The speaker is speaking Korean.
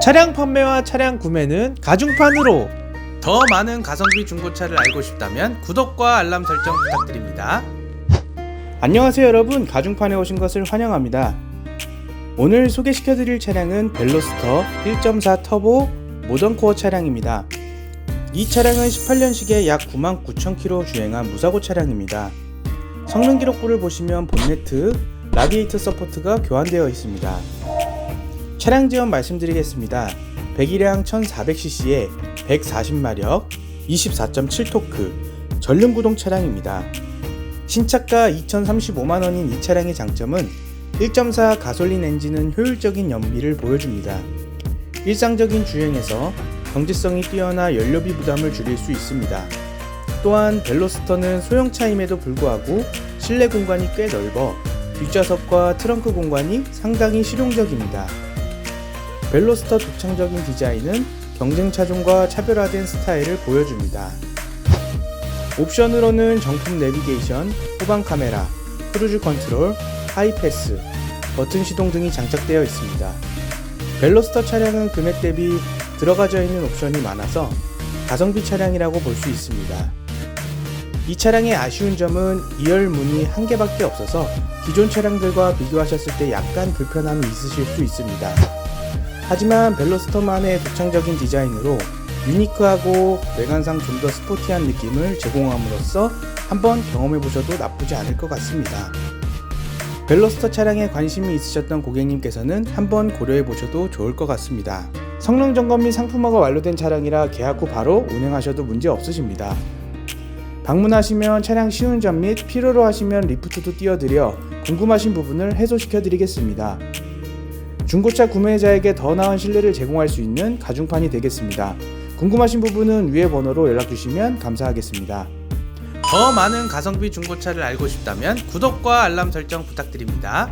차량 판매와 차량 구매는 가중판으로 더 많은 가성비 중고차를 알고 싶다면 구독과 알람 설정 부탁드립니다. 안녕하세요 여러분 가중판에 오신 것을 환영합니다. 오늘 소개시켜드릴 차량은 벨로스터 1.4 터보 모던코어 차량입니다. 이 차량은 18년식에 약 99,000km 주행한 무사고 차량입니다. 성능 기록부를 보시면 본네트, 라디에이터 서포트가 교환되어 있습니다. 차량 지원 말씀드리겠습니다. 배기량 1400cc에 140마력, 24.7토크, 전륜 구동 차량입니다. 신차가 2,035만원인 이 차량의 장점은 1.4 가솔린 엔진은 효율적인 연비를 보여줍니다. 일상적인 주행에서 경제성이 뛰어나 연료비 부담을 줄일 수 있습니다. 또한 벨로스터는 소형차임에도 불구하고 실내 공간이 꽤 넓어 뒷좌석과 트렁크 공간이 상당히 실용적입니다. 벨로스터 독창적인 디자인은 경쟁 차종과 차별화된 스타일을 보여줍니다. 옵션으로는 정품 내비게이션, 후방 카메라, 크루즈 컨트롤, 하이패스, 버튼 시동 등이 장착되어 있습니다. 벨로스터 차량은 금액 대비 들어가져 있는 옵션이 많아서 가성비 차량이라고 볼 수 있습니다. 이 차량의 아쉬운 점은 2열 문이 한 개밖에 없어서 기존 차량들과 비교하셨을 때 약간 불편함이 있으실 수 있습니다. 하지만 벨로스터만의 독창적인 디자인으로 유니크하고 외관상 좀 더 스포티한 느낌을 제공함으로써 한번 경험해 보셔도 나쁘지 않을 것 같습니다. 벨로스터 차량에 관심이 있으셨던 고객님께서는 한번 고려해 보셔도 좋을 것 같습니다. 성능 점검 및 상품화가 완료된 차량이라 계약 후 바로 운행하셔도 문제 없으십니다. 방문하시면 차량 시운전 및 필요로 하시면 리프트도 띄워드려 궁금하신 부분을 해소시켜 드리겠습니다. 중고차 구매자에게 더 나은 신뢰를 제공할 수 있는 가중판이 되겠습니다. 궁금하신 부분은 위의 번호로 연락 주시면 감사하겠습니다. 더 많은 가성비 중고차를 알고 싶다면 구독과 알람 설정 부탁드립니다.